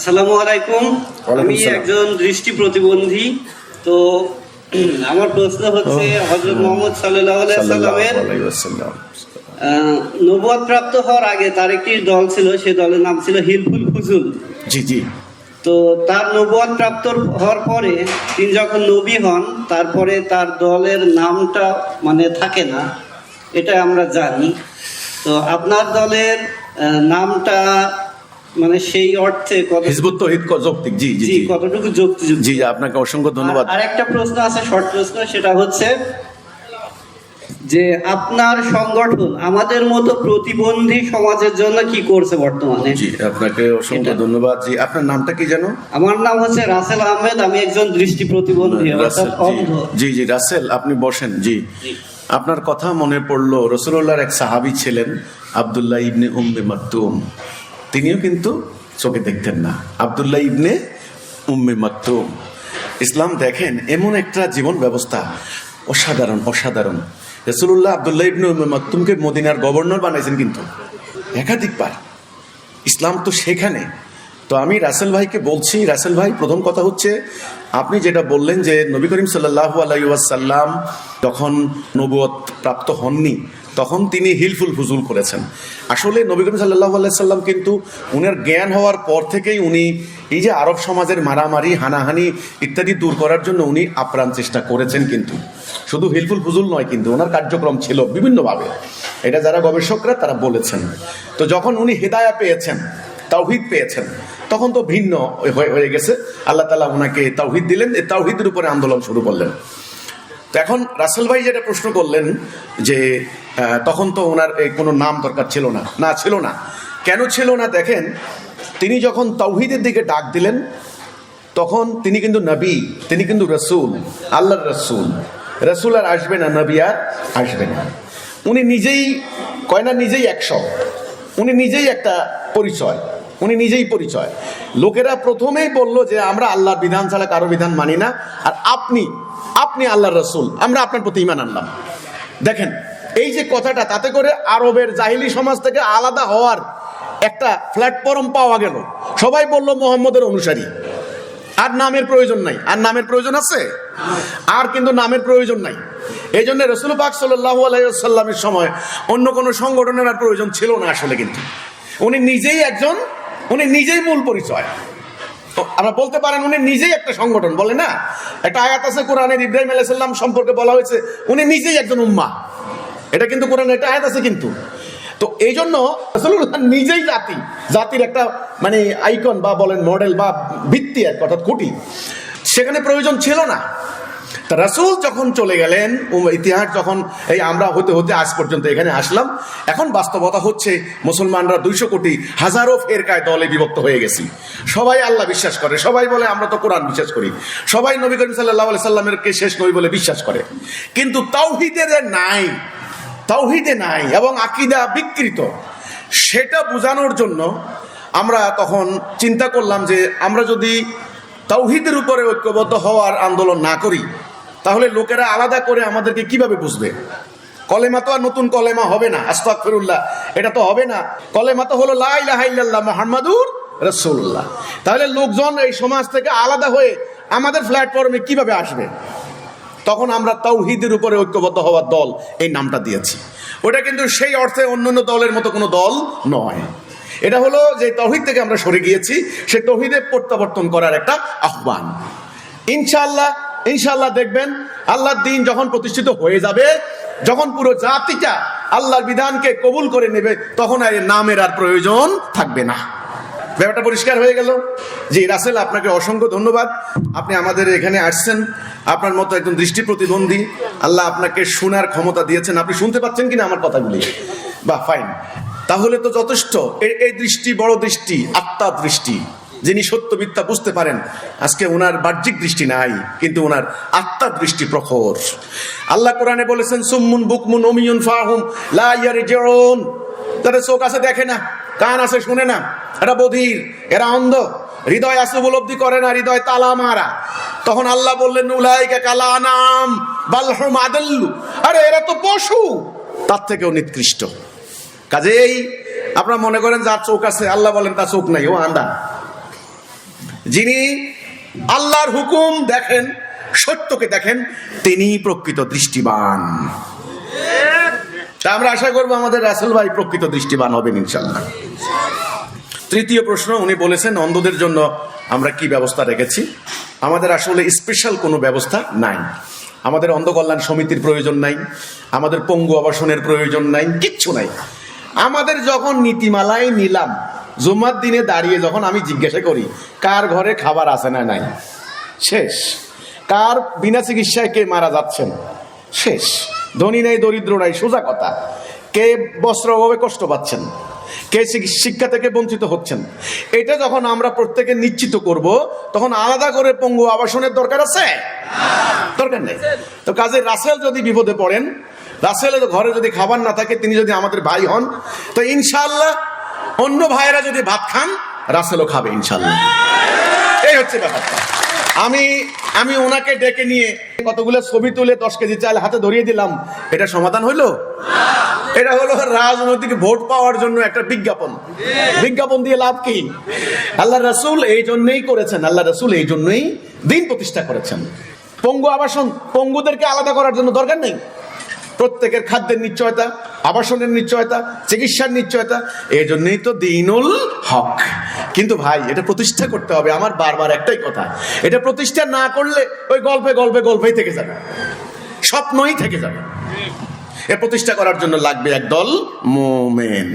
আসসালামু আলাইকুম। আমি একজন দৃষ্টি প্রতিবন্ধী। তো আমার প্রশ্ন হচ্ছে হজরত মোহাম্মদ সাল্লাহ সাল্লামের নবুয়াদ প্রাপ্ত হওয়ার আগে তার একটি দল ছিল সে দলের নাম ছিল হিলফুল ফুজুল জি জি। তো তার নবুয়াদ প্রাপ্ত হওয়ার পরে তিনি যখন নবী হন তারপরে তার দলের নামটা মানে থাকে না এটা আমরা জানি। তো আপনার দলের নামটা মানে সেই অর্থে হিজবুত তহিদ যৌক্তিক জি জি কতটুকু যুক্তিযুক্ত জি আপনাকে অসংখ্য ধন্যবাদ। আর একটা প্রশ্ন আছে শর্ট প্রশ্ন সেটা হচ্ছে যে আপনার সংগঠন আমাদের মতো প্রতিবন্ধী সমাজের জন্য কি করছে বর্তমানে? জি আপনাকে অসংখ্য ধন্যবাদ। জি আপনার নামটা কি যেন? আমার নাম হচ্ছে রাসেল আহমেদ আমি একজন দৃষ্টি প্রতিবন্ধী জি। জি রাসেল আপনি বসেন জি। জি। আপনার কথা মনে পড়ল রসুল্লাহর এক সাহাবী ছিলেন আবদুল্লাহ ইবনে উম্মে মাকতুম। তিনিও কিন্তু চোখে দেখতেন না। আবদুল্লাহ ইবনে উম্মে মাকতুম। ইসলাম দেখেন, এমন একটা জীবন ব্যবস্থা। অসাধারণ অসাধারণ। রসুল্লাহ আবদুল্লাহ ইবনে উম্মে মাকতুমকে মদিনার গভর্নর বানাইছেন কিন্তু। একাধিকবার ইসলাম তো সেখানে। তো আমি রাসেল ভাইকে বলছি, রাসেল ভাই, প্রথম কথা হচ্ছে, আপনি যেটা বললেন যে নবী করিম সাল্লাহ আলাইসাল্লাম যখন নবুয়ত প্রাপ্ত হননি তখন তিনি হিলফুল ফুজুল করেছেন। আসলে নবী করিম সাল্লাহ আলাইসাল্লাম কিন্তু উনার জ্ঞান হওয়ার পর থেকেই উনি এই যে আরব সমাজের মারামারি, হানাহানি ইত্যাদি দূর করার জন্য উনি আপ্রাণ চেষ্টা করেছেন কিন্তু। শুধু হিলফুল ফুজুল নয় কিন্তু ওনার কার্যক্রম ছিল বিভিন্নভাবে। এটা যারা গবেষকরা তারা বলেছেন। তো যখন উনি হেদায়া পেয়েছেন, তাওহিদ পেয়েছেন, তখন তো ভিন্ন হয়ে গেছে। আল্লাহ তালা ওনাকে তাওহিদ দিলেন তাওহিদের উপরে আন্দোলন শুরু করলেন। এখন রাসেল ভাই যেটা প্রশ্ন করলেন যে তখন তো ওনার কোনো নাম দরকার ছিল না। না, ছিল না। কেন ছিল না দেখেন, তিনি যখন তৌহিদের দিকে ডাক দিলেন, তখন তিনি কিন্তু নবী, তিনি কিন্তু রসুল, আল্লাহর রসুল। রসুল আর আসবে না, নবী আর আসবে না। উনি নিজেই, কয় না, নিজেই একশো। উনি নিজেই একটা পরিচয়। উনি নিজেই পরিচয়। লোকেরা প্রথমেই বলল যে আমরা আল্লাহর বিধান ছাড়া কারও বিধান মানি না। আর আপনি আপনি আল্লাহর রসুল, আমরা আপনার প্রতি ইমান আনলাম। দেখেন, এই যে কথাটা, তাতে করে আরবের জাহিলি সমাজ থেকে আলাদা হওয়ার একটা প্ল্যাটফর্ম পাওয়া গেল। সবাই বলল মোহাম্মদের অনুসারী। আর নামের প্রয়োজন নাই। আর নামের প্রয়োজন আছে? আর কিন্তু নামের প্রয়োজন নাই। এই জন্য রসুল পাক আলাইসাল্লামের সময় অন্য কোনো সংগঠনের আর প্রয়োজন ছিল না আসলে কিন্তু। উনি নিজেই একজন উনি নিজেই মূল পরিচয়। আমরা বলতে পারেন উনি নিজেই একটা সংগঠন, বলে না? একটা আয়াত আছে কোরআনের ইব্রাহিম আলাইসাল্লাম সম্পর্কে বলা হয়েছে, উনি নিজেই একজন উম্মা। এটা কিন্তু কোরআনে একটা আয়াত আছে কিন্তু। তো এই জন্য নিজেই জাতি, জাতির একটা মানে আইকন বা বলেন মডেল বা ভিত্তি এক, অর্থাৎ খুঁটি। সেখানে প্রয়োজন ছিল না। রাসূল যখন চলে গেলেন ইতিহাস যখন, এই আমরা হতে হতে আজ পর্যন্ত এখানে আসলাম, এখন বাস্তবতা হচ্ছে মুসলমানরা দুইশো কোটি হাজারো ফেরকায় দলে বিভক্ত হয়ে গেছি। সবাই আল্লাহ বিশ্বাস করে, সবাই বলে আমরা তো কোরআন বিশ্বাস করি। সবাই নবী করিম সাল্লাহ সাল্লামেরকে শেষ নবী বলে বিশ্বাস করে। কিন্তু তাওহিদের নাই, তাওহিদে নাই এবং আকিদা বিকৃত। সেটা বোঝানোর জন্য আমরা তখন চিন্তা করলাম যে আমরা যদি তাওহিদের উপরে ঐক্যবদ্ধ হওয়ার আন্দোলন না করি তাহলে লোকেরা আলাদা করে আমাদেরকে কীভাবে বুঝবে? কলেমা তো আর নতুন কলেমা হবে না আস্তাক এটা তো হবে না। কলেমা তো হলো লাইলাহাইল্লাহ মোহাম্মদুর রসুল্লাহ তাহলে লোকজন এই সমাজ থেকে আলাদা হয়ে আমাদের প্ল্যাটফর্মে কীভাবে আসবে? তখন আমরা তাওহিদের উপরে ঐক্যবদ্ধ হওয়ার দল এই নামটা দিয়েছি। ওটা কিন্তু সেই অর্থে অন্যান্য দলের মতো কোনো দল নয়। এটা হলো যে তৌহিদ থেকে আমরা সরে গিয়েছি, সে তৌহিদে প্রত্যাবর্তন করার একটা আহ্বান। ইনশাআল্লাহ ইনশাআল্লাহ দেখবেন, আল্লাহর দিন যখন প্রতিষ্ঠিত হয়ে যাবে, যখন পুরো জাতিটা আল্লাহর বিধানকে কবুল করে নেবে, তখন আর নামের আর প্রয়োজন থাকবে না। ব্যাপারটা পরিষ্কার হয়ে গেল। জি, রাসেল, আপনাকে অসংখ্য ধন্যবাদ। আপনি আমাদের এখানে আসছেন। আপনার মতো একজন দৃষ্টি প্রতিবন্ধী আল্লাহ আপনাকে শোনার ক্ষমতা দিয়েছেন। আপনি শুনতে পাচ্ছেন কিনা আমার কথাগুলি? বাহ ফাইন তাহলে তো যথেষ্ট। এই দৃষ্টি বড় দৃষ্টি আত্মা দৃষ্টি। যিনি সত্য মিথ্যা বুঝতে পারেন, আজকে ওনার বাহ্যিক দৃষ্টি নাই, কিন্তু ওনার আত্মার দৃষ্টি প্রখর। আল্লাহ কোরআনে বলেছেন, সুম্মুন বুকমুন অমিয়ুন ফাহুম লা ইয়ারজিউন। তাদের চোখ আছে দেখে না, কান আছে শুনে না এরা বধির, এরা অন্ধ। হৃদয় আছে উপলব্ধি করে না, হৃদয় তালা মারা। তখন আল্লাহ বললেন, উলাইকা কালা নাম বালহম আদাল্লু। আরে, এরা তো পশু, তার থেকেও নিকৃষ্ট। কাজেই আপনারা মনে করেন, যার চোখ আছে, আল্লাহ বলেন, তার চোখ নাই, ও আন্দা। যিনি আল্লাহর হুকুম দেখেন, সত্যকে দেখেন তিনি প্রকৃত দৃষ্টিবান। আমরা আশা করব আমাদের রাসেল ভাই প্রকৃত দৃষ্টিবান হবেন ইনশাল্লাহ তৃতীয় প্রশ্ন, উনি বলেছেন, অন্ধদের জন্য আমরা কি ব্যবস্থা রেখেছি? আমাদের আসলে স্পেশাল কোনো ব্যবস্থা নাই। আমাদের অন্ধ কল্যাণ সমিতির প্রয়োজন নাই। আমাদের পঙ্গু আবাসনের প্রয়োজন নাই। কিচ্ছু নাই। আমাদের যখন নীতিমালায় নিলাম জুম্মার দিনে দাঁড়িয়ে যখন আমি জিজ্ঞাসা করি, কার ঘরে খাবার আছে না নাই? শেষ। কার বিনা চিকিৎসায় কে মারা যাচ্ছেন? শেষ। ধনী নাই, দরিদ্র নাই, সোজা কথা। কে বস্ত্র অভাবে কষ্ট পাচ্ছেন? কে শিক্ষা থেকে বঞ্চিত হচ্ছেন? এটা যখন আমরা প্রত্যেকে নিশ্চিত করব, তখন আলাদা করে পঙ্গু আবাসনের দরকার আছে? দরকার নেই। তো কাজে রাসেল যদি বিপদে পড়েন, রাসেলের ঘরে যদি খাবার না থাকে, তিনি যদি আমাদের ভাই হন, তো ইনশাআল্লাহ অন্য ভাইয়েরা যদি ভাত খান, রাসেলও খাবে ইনশাল্লাহ এই হচ্ছে ব্যাপারটা। আমি আমি ওনাকে ডেকে নিয়ে কতগুলো ছবি তুলে দশ কেজি চাল হাতে ধরিয়ে দিলাম। এটা সমাধান হইল? এটা হলো রাজনৈতিক ভোট পাওয়ার জন্য একটা বিজ্ঞাপন। বিজ্ঞাপন দিয়ে লাভ কি? আল্লাহ রসুল এই জন্যই করেছেন, আল্লাহ রসুল এই জন্যই দিন প্রতিষ্ঠা করেছেন। পঙ্গু আবাসন, পঙ্গুদেরকে আলাদা করার জন্য দরকার নেই? প্রত্যেকের খাদ্যের নিশ্চয়তা, আবাসনের নিশ্চয়তা, চিকিৎসার নিশ্চয়তা এই জন্যই তো দিনুল হক। কিন্তু ভাই, এটা প্রতিষ্ঠা করতে হবে, আমার বারবার একটাই কথা। এটা প্রতিষ্ঠা না করলে ওই গল্পে গল্পে গল্পেই থেকে যাবে। স্বপ্নই থেকে যাবে। এ প্রতিষ্ঠা করার জন্য লাগবে একদল মোমেন।